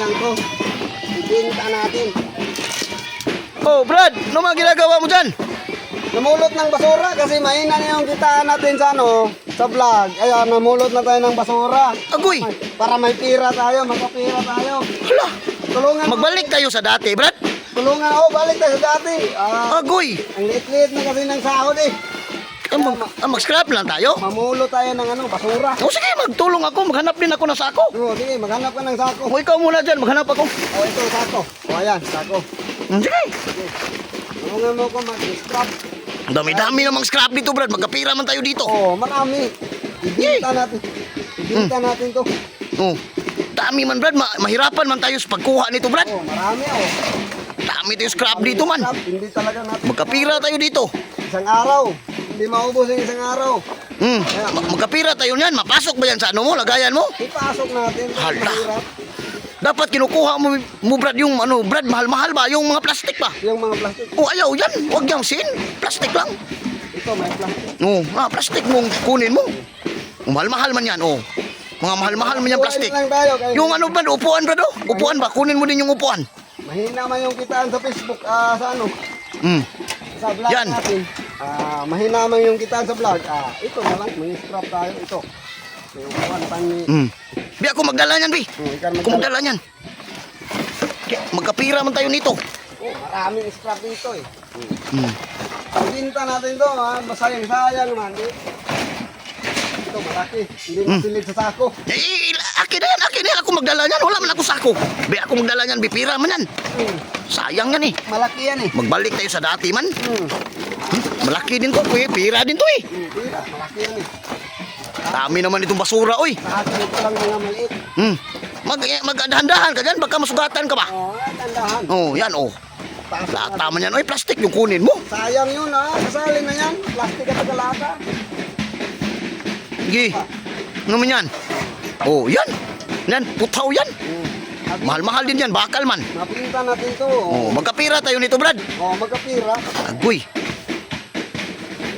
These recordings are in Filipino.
sayang to. Ibenta natin. Oh, Brad, ano mga ginagawa mo dyan? Namulot ng basura kasi mahina na yung kitaan natin sa ano, sa vlog. Ayan, namulot na tayo ng basura. Agoy, Para may pira tayo, magkapira tayo. hala, Tulungan magbalik tayo sa dati, Brad. Tulungan ako, balik tayo sa dati. Ah, Agoy, ang liit-liit na kasi ng sahod eh. Ah, mag, ah, mag-scrap lang tayo. Mamulot tayo ng ano, basura. O sige, magtulong ako, maghanap din ako ng sako. Oo, sige, maghanap ka ng sako. O ikaw muna dyan, maghanap ako. Oh, ito, sako. O, ayan, sako. Hmm, Sige. Tulungan mo ko mag-scrap. Ang dami-dami namang scrap dito, Brad. Magkapira man tayo dito. Oo, oh, marami. Ibenta natin. Ibenta natin to. Oh. Dami man, Brad. Ma- mahirapan man tayo sa pagkuha nito, Brad. Oo, oh, marami oh. Dami tayo scrap dito, man. Scrap, Hindi talaga natin. Magkapira tayo dito. Isang araw. Hindi maubos yung isang araw. Hmm. Ma- magkapira tayo niyan. Mapasok ba yan sa ano mo? Lagayan mo? Ipasok natin. Hala. Mahirap. Dapat kinukuha mo, mo Brad, yung ano, Brad, mahal-mahal ba? Yung mga plastic ba? Yung mga plastic. O ayaw yan. Huwag yung sin. Plastic lang. Ito, may plastic. No, ah, plastic mong kunin mo. Mahal-mahal man yan, oh. Mga mahal-mahal man yung plastic. Yung ano ba, upuan ba do? Upuan ba? Kunin mo din yung upuan. Mahina man yung kitaan sa Facebook. ah sa ano? Hmm. Sa vlog Yan. natin. Ah, mahina man yung kitaan sa vlog. Ah, ito na lang. May scrap tayo. Ito. Yung kuhan, pan Hmm. Bi, ako magdala niyan, Bi. Hmm, ikan Ako magdala niyan. Magkapira man tayo nito. Oh, maraming scrap dito eh. Hmm. Pagbinta natin to, ha? Masayang sayang man. Eh. Ito, malaki. Hindi Hmm. masilid sa sako. Eh, akin na yan, akin na magdala niyan. Wala man ako sako. Bi, ako magdala niyan. Bi, pira man yan. Hmm. Sayang yan eh. Malaki yan eh. Magbalik tayo sa dati man. Hmm. Hmm, Malaki din to, eh. Pira din to eh. Hmm, tira, malaki yan eh. Dami naman itong basura, oy. Atin ito lang mga maliit. Hmm. Mag, eh, magdahan-dahan ka dyan. Baka masugatan ka ba? Oh, tandahan. Oh, yan, oh. Lata man yan. Oy, plastic yung kunin mo. Sayang yun ha, kasali na yan. Plastic at tagalata. Sige. Ano man yan? Oh, yan. Yan, putaw yan. Mahal-mahal din yan. Bakal man. Mapinta natin to. Oh, magkapira tayo nito, Brad. Oh, magkapira. Agoy.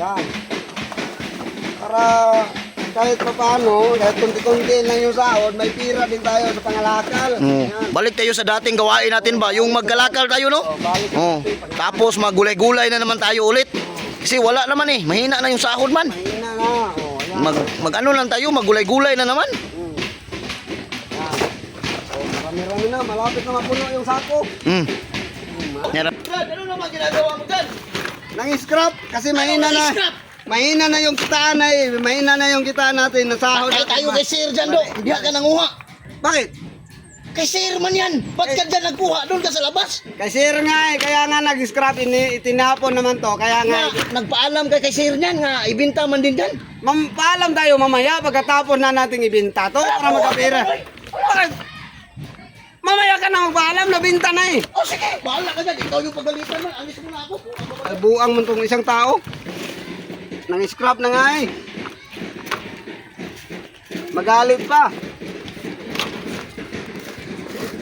Yan. Para kahit pa paano, kahit kunti-kunti lang yung sahod, may pira din tayo sa pangalakal. Oh, Yan. balik tayo sa dating gawain natin ba? Yung maggalakal tayo, no? Oh, balik Oh, tapos magulay-gulay na naman tayo ulit. Kasi wala naman eh. Mahina na yung sahod man. Mahina na. Oh, yan. Mag, mag ano lang tayo, magulay-gulay na naman. Marami-rami na. Malapit na mapuno yung sako. Hmm. Hmm, Yan. Brad, ano naman ginagawa mo dyan? Nang scrap kasi mahina na. scrap? Mahina na yung kitaan na eh. Mahina na yung kitaan natin na sahod. Patay tayo kay Sir dyan, do. Hindi ka nanguha. Bakit? Kay Sir man yan. Ba't ka dyan nagkuha? Doon ka sa labas. Kay sir nga eh, kaya nga nag-scrap, ini, itinapon naman to, kaya nga, Nga, nagpaalam ka kay Sir niyan nga, ibinta man din dyan. mam, paalam tayo mamaya pagkatapos na nating ibinta to para magkapira. Bakit? Mamaya ka na magpaalam, nabinta na eh. O sige, bahala ka dyan. Ikaw yung pagalitan man. Alis mo na ako. Buang mo tong isang tao. Nang scrap na nga eh. Magalit pa.